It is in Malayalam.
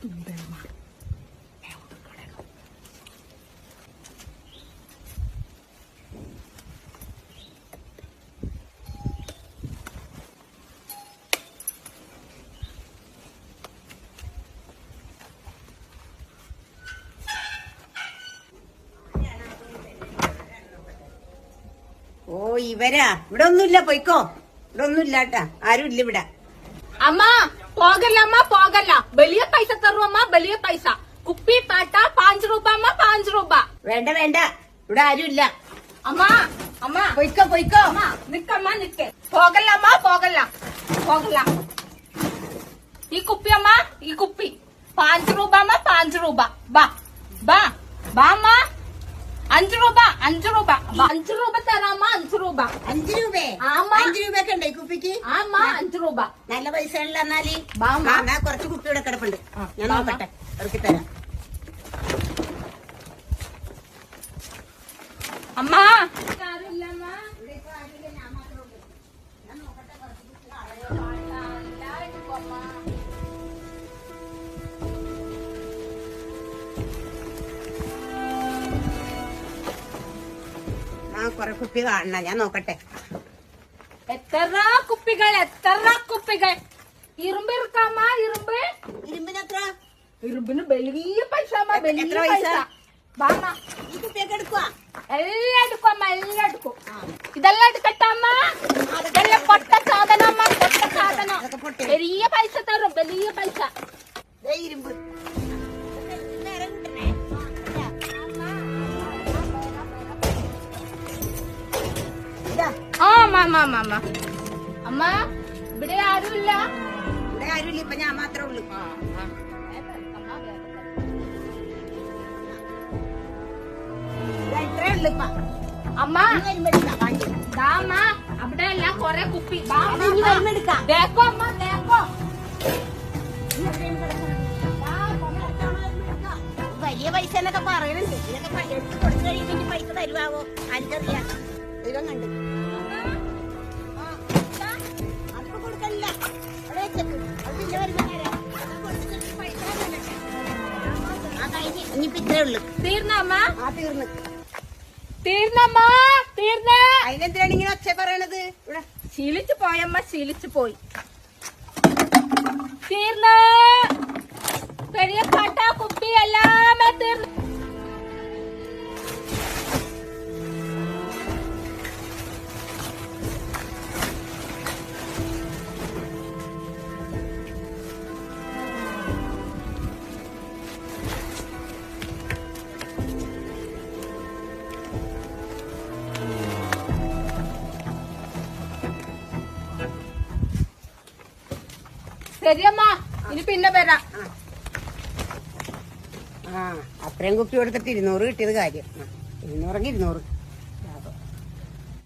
tudo ഓ ഇവരാ. ഇവിടെ ഒന്നുമില്ല പൊയ്ക്കോ. ഇവിടെ ഒന്നുമില്ല കേട്ടാ. ആരും ഇല്ല ഇവിടെ. അമ്മ! പോകല്ലമ്മ പോകല്ല. വലിയ പൈസ பைசா தருவோம்மா വലിയ പൈസ. കുപ്പി പാട്ട പാഞ്ച് രൂപ അമ്മ പാഞ്ച് രൂപ. വേണ്ട വേണ്ട. ഇവിടെ ആരുമില്ല. അമ്മ അമ്മ. പൊയ്ക്കോ പൊയ്ക്കോ. അമ്മ നിക്കമ്മ നിക്ക്. പോകല്ലമ്മ പോകല്ല. പോകല്ല. ഈ കുപ്പി അമ്മ ഈ കുപ്പി. പാഞ്ച് രൂപ അമ്മ പാഞ്ച് രൂപ. ബാ ബാ ബാ അമ്മ. അഞ്ച് രൂപ അഞ്ചു രൂപ. അഞ്ചു രൂപ തരാമ അഞ്ചു രൂപ. അഞ്ചു രൂപ? ആമ്മ. അഞ്ചു രൂപയൊക്കെ ഉണ്ട് കുപ്പിക്ക്? ആമ്മ അഞ്ചു രൂപ. നല്ല പൈസ ഉള്ള എന്നാൽ എന്നാ കുറച്ച് കുപ്പി ഇവിടെ കിടപ്പുണ്ട് ഞാൻ നോക്കട്ടെ. ഇറക്കി തരാം. അമ്മ. കുറെ കുപ്പി കാണണ ഞാൻ നോക്കട്ടെ. എത്ര കുപ്പികൾ എത്ര കുപ്പികൾ? ഇരുമ്പ് ഇരിക്കാമ്മ ഇരുമ്പ്? ഇരുമ്പിനെത്ര ഇരുമ്പിന് വലിയ പൈസ വലിയ പൈസ? ഈ കുപ്പിയൊക്കെ എടുക്കുക എല്ലാം എടുക്കും അമ്മ എല്ലാം എടുക്കും. ഇതെല്ലാം എടുക്കട്ടെ അമ്മ? ഇതെല്ലാം പൊട്ട സാധനം അമ്മ പൊട്ട സാധനം. വലിയ പൈസ തരും വലിയ പൈസ. ഇരുമ്പ്. അമ്മ അമ്മ അമ്മ അമ്മ ഇവിടെ ആരുമില്ല? ഇവിടെ ആരുമില്ല ഇപ്പൊ ഞാൻ മാത്രമേ ഉള്ളൂ. ഇതാ ഇത്രേ ഉള്ളു ഇപ്പൊ. അമ്മ അമ്മ അവിടെ അല്ല കൊറേ കുപ്പി. അത് അമ്മ, ദേക്കോ വലിയ പൈസ എന്നൊക്കെ പറയണുണ്ട് ഇതിനൊക്കെ എടുത്ത് കൊടുത്തു കഴിയുമ്പോ പൈസ തരുവാവോ? അഞ്ചറിയാം ദൈവം കണ്ട്. ഇനിയിപ്പോ ഇത്രേ ഉള്ളു. തീർന്നമ്മ? ആ തീർന്ന്. തീർന്നമ്മ? തീർന്ന. അതിനെന്തിനാണ് ഇങ്ങനെ ഒച്ച പറയണത്? ഇവിടെ. ശീലിച്ചു പോയമ്മ ശീലിച്ചു പോയി. തീർന്ന. പെരിയ പാട്ട കുപ്പി എല്ലാമേ തീർന്നു. ശരിയമ്മ ഇനി പിന്നെ വരാം. ആ. അത്രയും കുപ്പി കൊടുത്തിട്ട് ഇരുന്നൂറ് കിട്ടിയത് കാര്യം. ഇരുന്നൂറെങ്കിൽ ഇരുന്നൂറ്.